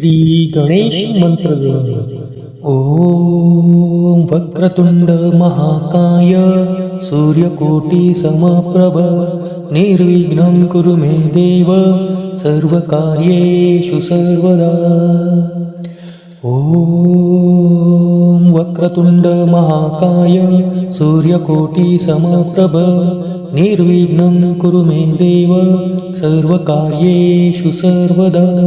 श्री गणेश मंत्र ओम वक्रतुंड महाकाय सूर्यकोटि समप्रभ निर्विघ्नं कुरु मे देव सर्वकार्येषु सर्वदा. ओम वक्रतुण्ड महाकाय सूर्यकोटि समप्रभ निर्विघ्नं कुरु मे देव सर्वकार्येषु सर्वदा.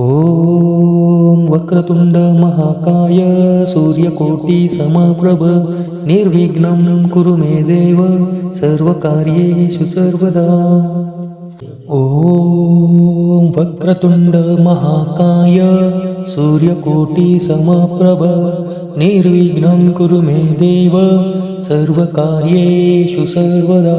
ॐ वक्रतुण्ड महाकाय सूर्यकोटि समप्रभ निर्विघ्नं कुरु मे देव सर्वकार्येषु सर्वदा। ॐ वक्रतुण्ड महाकाय सूर्यकोटि समप्रभ निर्विघ्नं कुरु मे देव सर्वकार्येषु सर्वदा।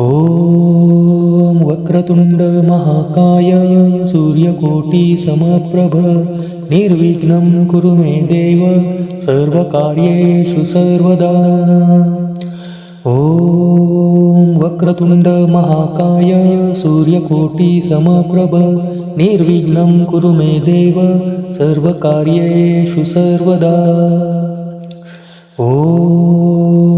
ॐ वक्रतुण्डमहाकाय सूर्यकोटिसमप्रभ निर्विघ्नं कुरु मे देव सर्वकार्येषु सर्वदा। ॐ वक्रतुण्डमहाकाय सूर्यकोटिसमप्रभ निर्विघ्नं कुरु मे देव सर्वकार्येषु सर्वदा। ॐ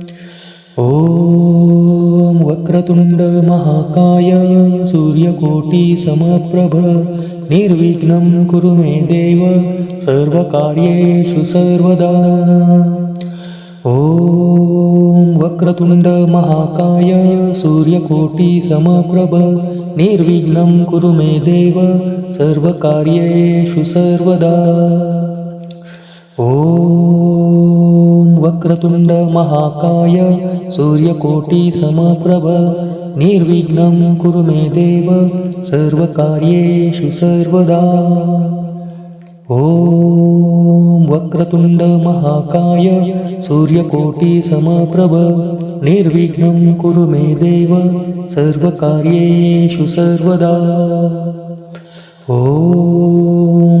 ॐ वक्रतुण्डमहाकाय सूर्यकोटिसमप्रभ निर्विघ्नं कुरु मे देव सर्वकार्येषु सर्वदा। ॐ वक्रतुण्डमहाकाय सूर्यकोटिसमप्रभ निर्विघ्नं कुरु मे देव सर्वकार्येषु सर्वदा। ॐ वक्रतुण्डमहाकाय सूर्यकोटिसमप्रभ निर्विघ्नं कुरु मे देव सर्वकार्येषु सर्वदा। ॐ वक्रतुण्डमहाकाय सूर्यकोटिसमप्रभ निर्विघ्नं कुरु मे देव सर्वकार्येषु सर्वदा। ॐ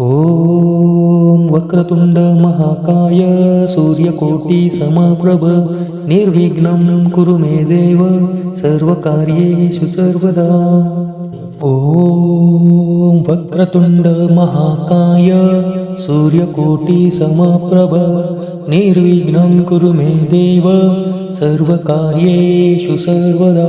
ॐ वक्रतुण्डमहाकाय सूर्यकोटिसमप्रभ निर्विघ्नं कुरु मे देव सर्वकार्येषु सर्वदा। ॐ सूर्यकोटि समाप्रभ निर्विघ्नं कुरु मे देव सर्वकार्येषु सर्वदा।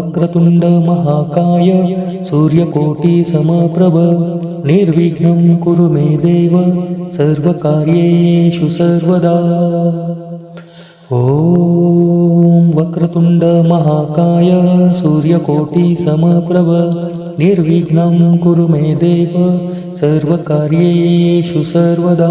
वक्रतुण्डमहाकाय सूर्यकोटिसमप्रभ निर्विघ्नं कुरु मे देव सर्वकार्येषु सर्वदा। ॐ वक्रतुण्डमहाकाय सूर्यकोटिसमप्रभ निर्विघ्नं कुरु मे देव सर्वकार्येषु सर्वदा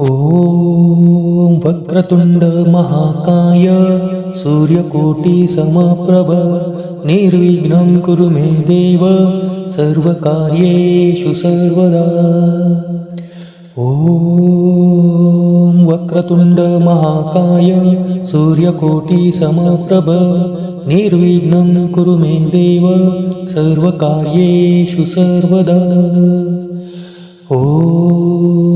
ॐ वक्रतुण्डमहाकाय सूर्यकोटिसमप्रभ निर्विघ्नं कुरु मे देव सर्वकार्येषु सर्वदा। ॐ वक्रतुण्डमहाकाय सूर्यकोटिसमप्रभ निर्विघ्नं कुरु मे देव सर्वकार्येषु सर्वदा। ॐ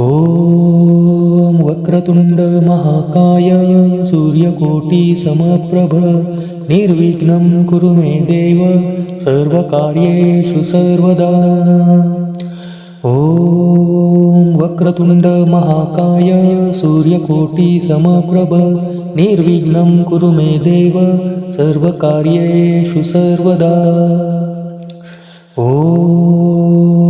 ॐ वक्रतुण्ड महाकाय सूर्यकोटिसमप्रभ निर्विघ्नं कुरु मे देव सर्वकार्येषु सर्वदा। ॐ वक्रतुण्ड महाकाय सूर्यकोटिसमप्रभ निर्विघ्नं कुरु मे देव सर्वकार्येषु सर्वदा। ॐ